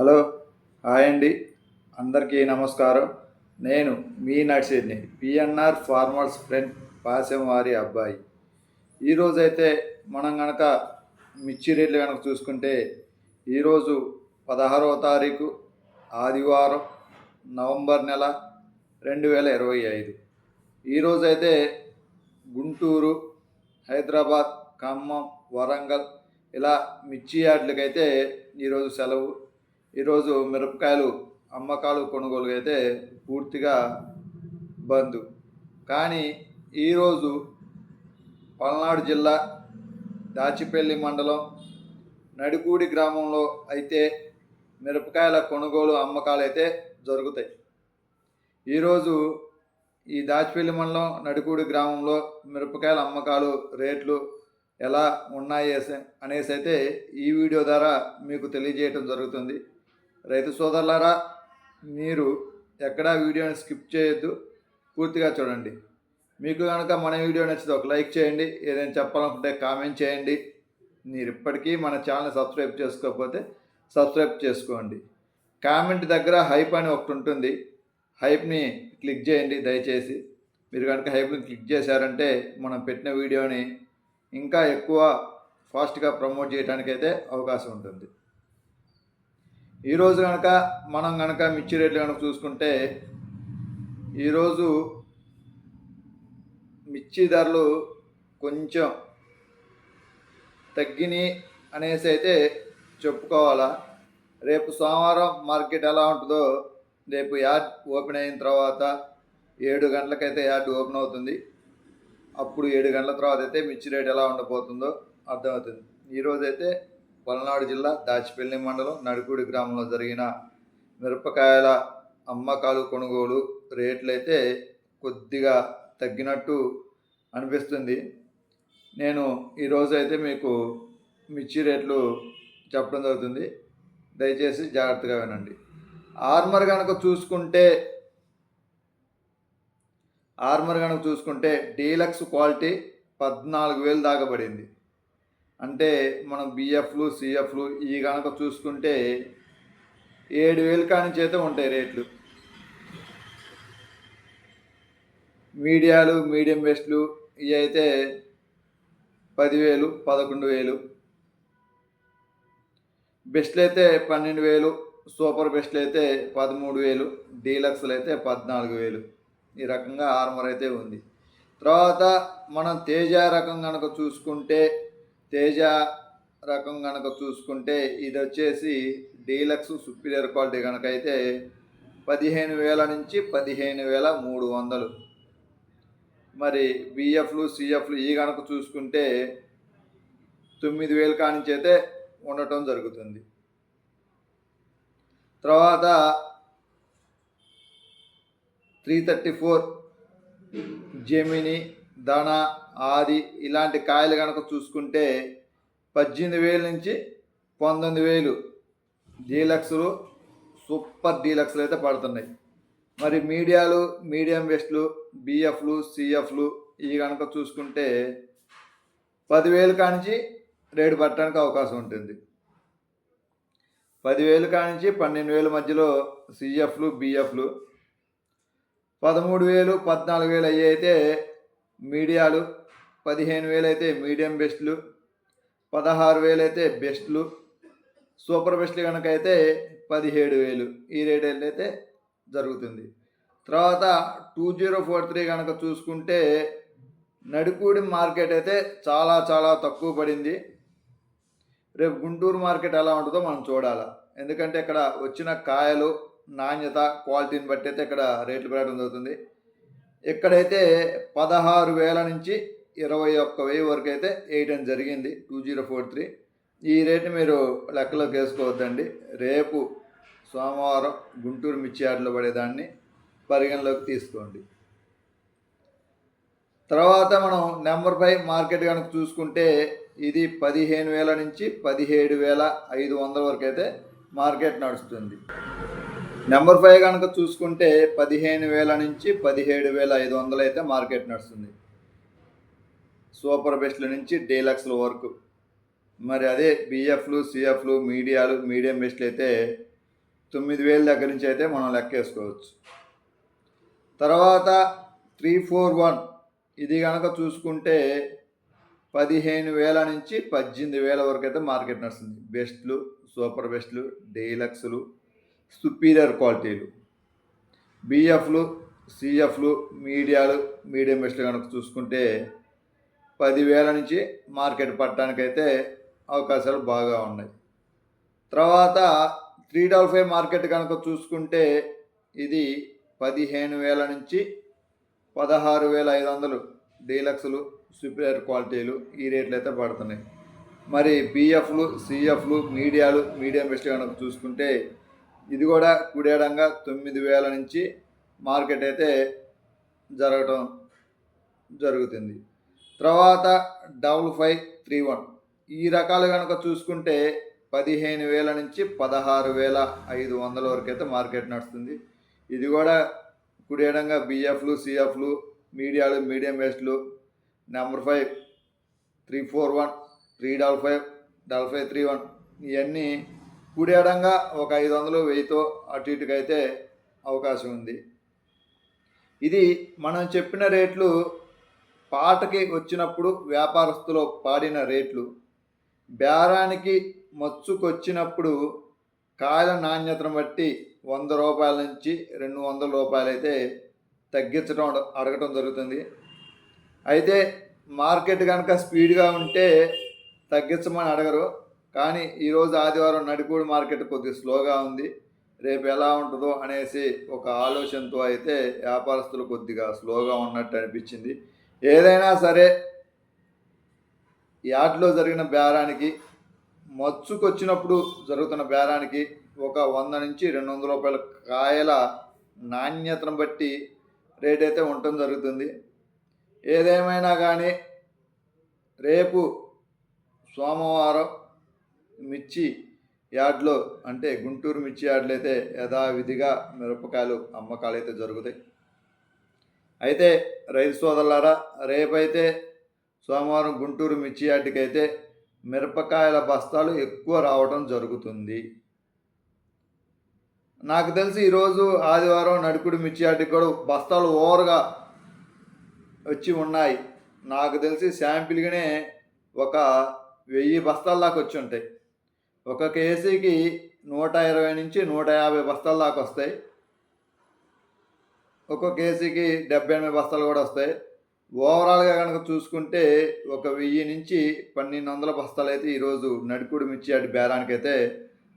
Hello hi అండి. అందరికీ నమస్కారం. నేను మీ నర్సిని పిఎన్ఆర్ ఫార్మర్స్ ఫ్రెండ్ పాసెం వారి అబ్బాయి ఈరోజైతే మనం కనుక మిర్చి రేట్లు కనుక చూసుకుంటే ఈరోజు పదహారవ తారీఖు ఆదివారం నవంబర్ నెల రెండు వేల ఇరవై ఐదు. ఈరోజైతే గుంటూరు హైదరాబాద్ ఖమ్మం వరంగల్ ఇలా మిర్చి యార్డ్లకైతే ఈరోజు సెలవు. ఈరోజు మిరపకాయలు అమ్మకాలు కొనుగోలు అయితే పూర్తిగా బంద్. కానీ ఈరోజు పల్నాడు జిల్లా దాచిపల్లి మండలం నడికూడి గ్రామంలో అయితే మిరపకాయల కొనుగోలు అమ్మకాలు అయితే జరుగుతాయి. ఈరోజు ఈ దాచిపల్లి మండలం నడికూడి గ్రామంలో మిరపకాయల అమ్మకాలు రేట్లు ఎలా ఉన్నాయి అనేసి అయితే ఈ వీడియో ద్వారా మీకు తెలియజేయటం జరుగుతుంది. రైతు సోదరులారా మీరు ఎక్కడా వీడియోని స్కిప్ చేయొద్దు పూర్తిగా చూడండి. మీకు కనుక మన వీడియో నచ్చితే ఒక లైక్ చేయండి ఏదైనా చెప్పాలనుకుంటే కామెంట్ చేయండి. మీరు ఇప్పటికీ మన ఛానల్ సబ్స్క్రైబ్ చేసుకోకపోతే సబ్స్క్రైబ్ చేసుకోండి. కామెంట్ దగ్గర హైప్ అని ఒకటి ఉంటుంది. హైప్ని క్లిక్ చేయండి దయచేసి. మీరు కనుక హైప్ని క్లిక్ చేశారంటే మనం పెట్టిన వీడియోని ఇంకా ఎక్కువ ఫాస్ట్గా ప్రమోట్ చేయడానికైతే అవకాశం ఉంటుంది. ఈరోజు కనుక మనం కనుక మిర్చి రేట్లు కనుక చూసుకుంటే ఈరోజు మిర్చి ధరలు కొంచెం తగ్గినాయి అనేసి అయితే చెప్పుకోవాలా. రేపు సోమవారం మార్కెట్ ఎలా ఉంటుందో రేపు యార్డ్ ఓపెన్ అయిన తర్వాత ఏడు గంటలకైతే యార్డ్ ఓపెన్ అవుతుంది. అప్పుడు ఏడు గంటల తర్వాత అయితే మిర్చి రేట్ ఎలా ఉండబోతుందో అర్థమవుతుంది. ఈరోజైతే పల్నాడు జిల్లా దాచిపల్లి మండలం నడుకూడి గ్రామంలో జరిగిన మిరపకాయల అమ్మకాలు కొనుగోలు రేట్లు అయితే కొద్దిగా తగ్గినట్టు అనిపిస్తుంది. నేను ఈరోజు అయితే మీకు మిర్చి రేట్లు చెప్పడం జరుగుతుంది. దయచేసి జాగ్రత్తగా వినండి. ఆర్మర్ కనుక చూసుకుంటే ఆర్మర్ కనుక చూసుకుంటే డీలక్స్ క్వాలిటీ పద్నాలుగు వేలు దాకా పడింది. అంటే మనం బిఎఫ్లు సిఎఫ్లు ఈ కనుక చూసుకుంటే ఏడు వేలు కానించి అయితే ఉంటాయి రేట్లు. మీడియాలు మీడియం బెస్ట్లు ఇవి అయితే పదివేలు పదకొండు వేలు. బెస్ట్లు అయితే పన్నెండు వేలు సూపర్ బెస్ట్లు అయితే పదమూడు వేలు డీలక్స్లు అయితే పద్నాలుగు వేలు. ఈ రకంగా ఆర్మర్ అయితే ఉంది. తర్వాత మనం తేజ రకం కనుక చూసుకుంటే తేజ రకం కనుక చూసుకుంటే ఇది వచ్చేసి డీలక్స్ సుపీరియర్ క్వాలిటీ కనుక అయితే పదిహేను వేల నుంచి పదిహేను వేల మూడు వందలు. మరి బిఎఫ్లు సిఎఫ్లు ఈ కనుక చూసుకుంటే తొమ్మిది వేలు కానించి అయితే ఉండటం జరుగుతుంది. తర్వాత త్రీ థర్టీ ఫోర్ జెమిని దన ఆది ఇలాంటి కాయలు కనుక చూసుకుంటే పద్దెనిమిది వేల నుంచి పంతొమ్మిది వేలు డీలక్స్లు సూపర్ డీలక్స్లు అయితే పడుతున్నాయి. మరి మీడియాలు మీడియం వెస్ట్లు బిఎఫ్లు సిఎఫ్లు ఇవి కనుక చూసుకుంటే పదివేలు కానించి రేటు పట్టడానికి అవకాశం ఉంటుంది. పదివేలు కానించి పన్నెండు వేల మధ్యలో సిఎఫ్లు బిఎఫ్లు పదమూడు వేలు పద్నాలుగు వేలు అయ్యి అయితే మీడియాలు పదిహేను వేలు అయితే మీడియం బెస్ట్లు పదహారు వేలు అయితే బెస్ట్లు సూపర్ బెస్ట్లు కనుక అయితే పదిహేడు వేలు ఈ రేట్ అయితే జరుగుతుంది. తర్వాత టూ జీరో ఫోర్ త్రీ కనుక చూసుకుంటే నడికూడి మార్కెట్ అయితే చాలా చాలా తక్కువ పడింది. రేపు గుంటూరు మార్కెట్ ఎలా ఉంటుందో మనం చూడాలి. ఎందుకంటే ఇక్కడ వచ్చిన కాయలు నాణ్యత క్వాలిటీని బట్టి అయితే ఇక్కడ రేట్లు పెరగడం జరుగుతుంది. ఇక్కడైతే పదహారు వేల నుంచి ఇరవై ఒక్క వెయ్యి వరకు అయితే వేయడం జరిగింది టూ జీరో ఫోర్ త్రీ. ఈ రేటు మీరు లెక్కలోకి వేసుకోవద్దండి. రేపు సోమవారం గుంటూరు మిర్చి పడేదాన్ని పరిగణలోకి తీసుకోండి. తర్వాత మనం నెంబర్ ఫైవ్ మార్కెట్ కనుక చూసుకుంటే ఇది పదిహేను వేల నుంచి పదిహేడు వేల ఐదు వందల వరకు అయితే మార్కెట్ నడుస్తుంది. నెంబర్ ఫైవ్ కనుక చూసుకుంటే పదిహేను వేల నుంచి పదిహేడు వేల ఐదు వందలు అయితే మార్కెట్ నడుస్తుంది. సూపర్ బెస్ట్ల నుంచి డీలక్స్ల వరకు. మరి అదే బిఎఫ్లు సిఎఫ్లు మీడియాలు మీడియం బెస్ట్లు అయితే తొమ్మిది వేల దగ్గర నుంచి అయితే మనం లెక్కేసుకోవచ్చు తర్వాత త్రీ ఫోర్ వన్. ఇది కనుక చూసుకుంటే పదిహేను వేల నుంచి పద్దెనిమిది వేల వరకు అయితే మార్కెట్ నడుస్తుంది. బెస్ట్లు సూపర్ బెస్ట్లు డీలక్స్లు సుపీరియర్ క్వాలిటీలు. బిఎఫ్లు సిఎఫ్లు మీడియాలు మీడియం బెస్ట్లు కనుక చూసుకుంటే పదివేల నుంచి మార్కెట్ పట్టడానికైతే అవకాశాలు బాగా ఉన్నాయి. తర్వాత త్రీ డబల్ ఫైవ్ మార్కెట్ కనుక చూసుకుంటే ఇది పదిహేను వేల నుంచి పదహారు వేల ఐదు వందలు డీలక్స్లు సుపీరియర్ క్వాలిటీలు ఈ రేట్లు అయితే పడుతున్నాయి. మరి బిఎఫ్లు సిఎఫ్లు మీడియాలు మీడియం బెస్ట్ కనుక చూసుకుంటే ఇది కూడా కుడేడంగా తొమ్మిది వేల నుంచి మార్కెట్ అయితే జరగటం జరుగుతుంది. తర్వాత డబుల్ ఫైవ్ త్రీ వన్. ఈ రకాలు కనుక చూసుకుంటే పదిహేను వేల నుంచి పదహారు వేల ఐదు వందల వరకు అయితే మార్కెట్ నడుస్తుంది. ఇది కూడా కుడేడంగా బిఎఫ్లు సిఎఫ్లు మీడియాలు medium వేస్ట్లు number five three four one three double five double five three one ఇవన్నీ కుడేడంగా ఒక ఐదు వందలు వెయ్యితో అటు ఇటుకు అయితే అవకాశం ఉంది. ఇది మనం చెప్పిన రేట్లు పాటకి వచ్చినప్పుడు వ్యాపారస్తులు పాడిన రేట్లు బేరానికి మచ్చుకొచ్చినప్పుడు కాయల నాణ్యతను బట్టి వంద రూపాయల నుంచి రెండు వందల రూపాయలు అయితే తగ్గించడం అడగటం జరుగుతుంది. అయితే మార్కెట్ కనుక స్పీడ్గా ఉంటే తగ్గించమని అడగరు. కానీ ఈరోజు ఆదివారం నడిపూడి మార్కెట్ కొద్దిగా స్లోగా ఉంది. రేపు ఎలా ఉంటుందో అనేసి ఒక ఆలోచనతో అయితే వ్యాపారస్తులు కొద్దిగా స్లోగా ఉన్నట్టు అనిపించింది. ఏదైనా సరే యార్డ్లో జరిగిన బేరానికి మచ్చుకొచ్చినప్పుడు జరుగుతున్న బేరానికి ఒక వంద నుంచి రెండు వందల రూపాయల కాయల నాణ్యతను బట్టి రేట్ అయితే ఉండటం జరుగుతుంది. ఏదేమైనా కానీ రేపు సోమవారం మిర్చి యార్డ్లో అంటే గుంటూరు మిర్చి యార్డ్లో అయితే యథావిధిగా మిరపకాయలు అమ్మకాలు అయితే జరుగుతాయి. అయితే రైతు సోదరులారా రేపైతే సోమవారం గుంటూరు మిర్చి యార్డ్కి అయితే మిరపకాయల బస్తాలు ఎక్కువ రావడం జరుగుతుంది. నాకు తెలిసి ఈరోజు ఆదివారం నడుకుడు మిర్చి యార్డ్కి కూడా బస్తాలు ఓవర్గా వచ్చి ఉన్నాయి. నాకు తెలిసి శాంపిల్గానే ఒక వెయ్యి బస్తాల దాకా వచ్చి ఉంటాయి. ఒక కేసీకి నూట ఇరవై నుంచి నూట యాభై బస్తాల దాకా వస్తాయి. ఒక కేసీకి డెబ్బై ఎనభై బస్తాలు కూడా వస్తాయి. ఓవరాల్గా కనుక చూసుకుంటే ఒక వెయ్యి నుంచి పన్నెండు వందల బస్తాలు అయితే ఈరోజు నడుకుడు మిర్చి అటు బేరానికి అయితే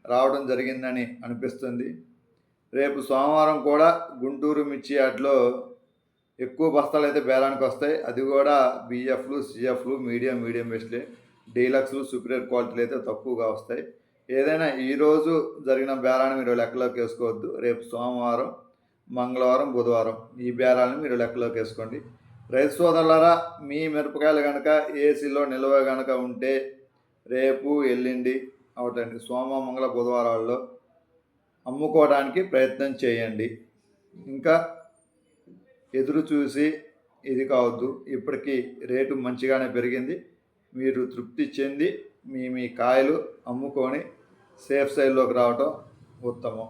రావడం జరిగిందని అనిపిస్తుంది. రేపు సోమవారం కూడా గుంటూరు మిర్చి యార్డ్లో ఎక్కువ బస్తాలు అయితే బేరానికి వస్తాయి. అది కూడా బిఎఫ్లు సిఎఫ్లు మీడియం మీడియం బెస్ట్లే డీలక్స్లు సుపీరియర్ క్వాలిటీలు అయితే తక్కువగా వస్తాయి. ఏదైనా ఈరోజు జరిగిన బేరాన్ని మీరు లెక్కలోకి వేసుకోవద్దు. రేపు సోమవారం మంగళవారం బుధవారం ఈ బేరాలను మీరు లెక్కలోకి వేసుకోండి. రైతు సోదరులారా మీ మిరపకాయలు కనుక ఏసీలో నిల్వ కనుక ఉంటే రేపు ఎల్లుండి అవటండి సోమ మంగళ బుధవారాల్లో అమ్ముకోవడానికి ప్రయత్నం చేయండి. ఇంకా ఎదురు చూసి ఇది కావద్దు. ఇప్పటికీ రేటు మంచిగానే పెరిగింది. మీరు తృప్తి చెంది మీ మీ కాయలు అమ్ముకొని సేఫ్ సైడ్లోకి రావటం ఉత్తమం.